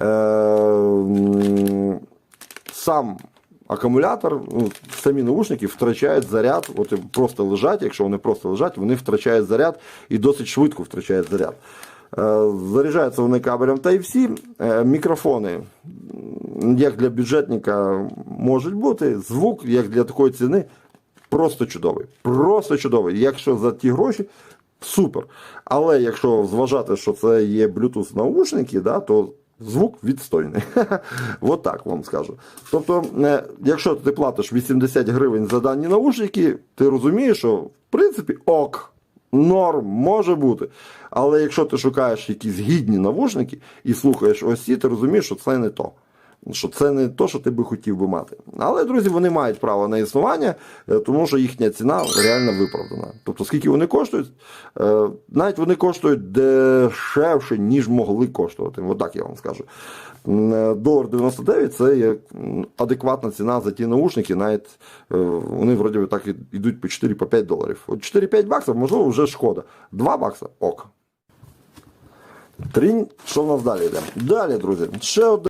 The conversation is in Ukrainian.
Е, сам акумулятор, ну, самі наушники втрачають заряд, от просто лежать, якщо вони просто лежать, вони втрачають заряд і досить швидко втрачають заряд. Е, Заряджаються вони кабелем Type-C. Е, Мікрофони, як для бюджетника, можуть бути. Звук, як для такої ціни, просто чудовий. Просто чудовий. Якщо за ті гроші, супер. Але якщо зважати, що це є Bluetooth наушники, да, то звук відстойний. От так вам скажу. Тобто, е, якщо ти платиш 80 гривень за дані наушники, ти розумієш, що в принципі ок. Норм може бути. Але якщо ти шукаєш якісь гідні навушники і слухаєш ось ці, ти розумієш, що це не то. Що це не то, що ти би хотів би мати. Але, друзі, вони мають право на існування, е, тому що їхня ціна реально виправдана. Тобто, скільки вони коштують, Е, навіть вони коштують дешевше, ніж могли коштувати. От так я вам скажу. Е, Долар 99 це є адекватна ціна за ті наушники, навіть вони вроді так йдуть по 4-5 доларів. От 4-5 баксів, можливо, вже шкода. 2 бакса ок. Трінь, що в нас далі йде? Далі, друзі, ще один.